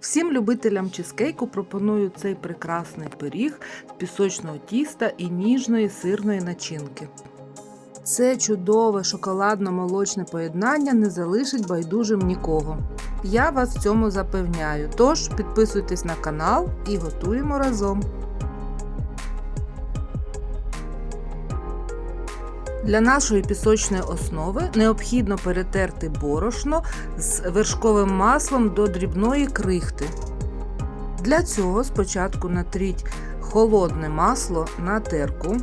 Всім любителям чизкейку пропоную цей прекрасний пиріг з пісочного тіста і ніжної сирної начинки. Це чудове шоколадно-молочне поєднання не залишить байдужим нікого. Я вас в цьому запевняю. Тож підписуйтесь на канал і готуємо разом. Для нашої пісочної основи необхідно перетерти борошно з вершковим маслом до дрібної крихти. Для цього спочатку натріть холодне масло на терку.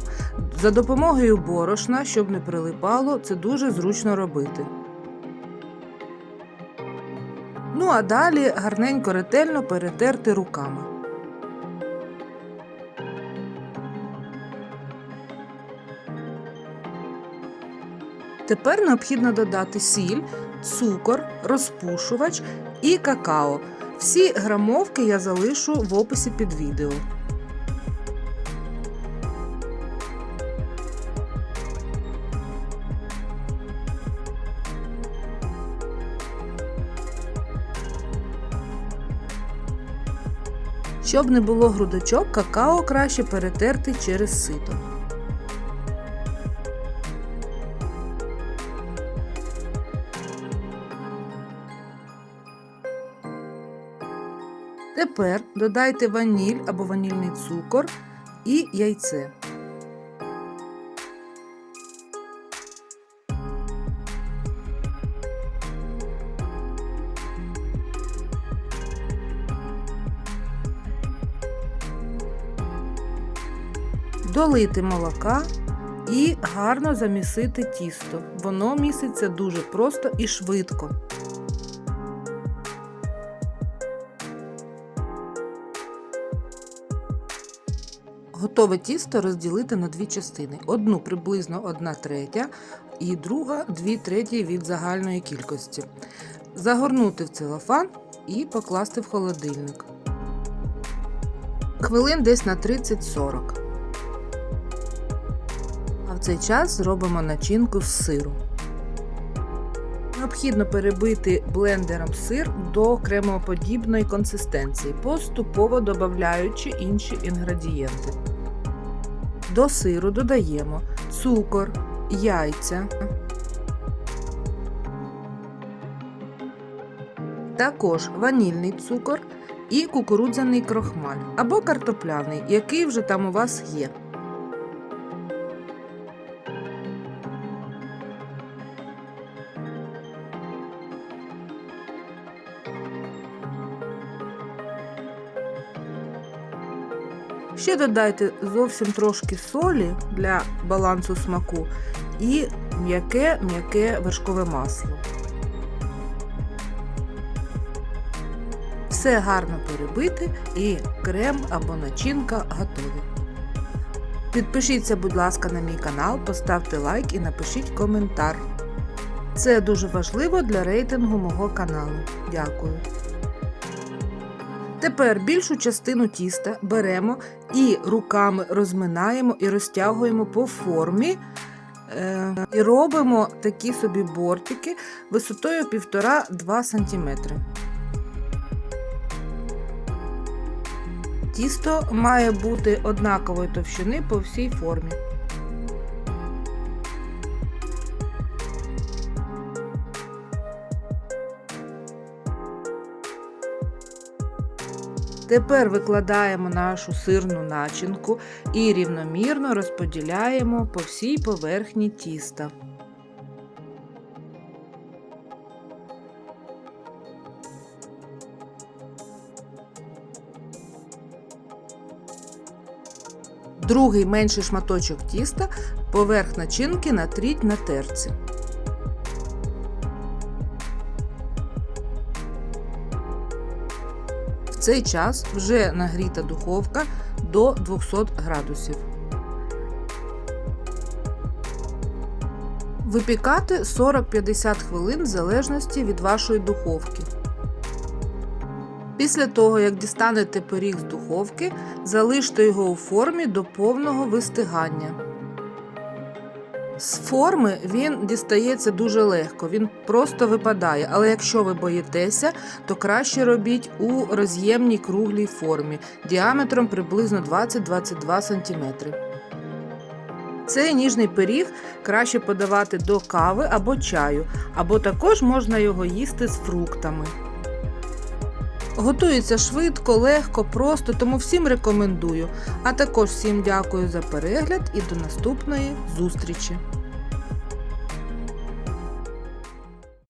За допомогою борошна, щоб не прилипало, це дуже зручно робити. Ну а далі гарненько ретельно перетерти руками. Тепер необхідно додати сіль, цукор, розпушувач і какао. Всі грамовки я залишу в описі під відео. Щоб не було грудочок, какао краще перетерти через сито. Тепер додайте ваніль або ванільний цукор і яйце. Долити молока і гарно замісити тісто. Воно міситься дуже просто і швидко. Готове тісто розділити на дві частини. Одну приблизно 1 третя і друга 2 треті від загальної кількості. Загорнути в целофан і покласти в холодильник. Хвилин десь на 30-40. А в цей час зробимо начинку з сиру. Необхідно перебити блендером сир до кремоподібної консистенції, поступово додаючи інші інгредієнти. До сиру додаємо цукор, яйця, також ванільний цукор і кукурудзяний крохмаль або картопляний, який вже там у вас є. Ще додайте зовсім трошки солі для балансу смаку і м'яке м'яке вершкове масло. Все гарно перебити і крем або начинка готові. Підпишіться, будь ласка, на мій канал, поставте лайк і напишіть коментар. Це дуже важливо для рейтингу мого каналу. Дякую. Тепер більшу частину тіста беремо і руками розминаємо і розтягуємо по формі. Е, І робимо такі собі бортики висотою 1,5-2 см. Тісто має бути однакової товщини по всій формі. Тепер викладаємо нашу сирну начинку і рівномірно розподіляємо по всій поверхні тіста. Другий менший шматочок тіста поверх начинки натріть на терці. В цей час вже нагріта духовка до 200 градусів. Випікати 40-50 хвилин в залежності від вашої духовки. Після того, як дістанете пиріг з духовки, залиште його у формі до повного вистигання. З форми він дістається дуже легко, він просто випадає. Але якщо ви боїтеся, то краще робіть у роз'ємній круглій формі діаметром приблизно 20-22 см. Цей ніжний пиріг краще подавати до кави або чаю, або також можна його їсти з фруктами. Готується швидко, легко, просто, тому всім рекомендую. А також всім дякую за перегляд і до наступної зустрічі!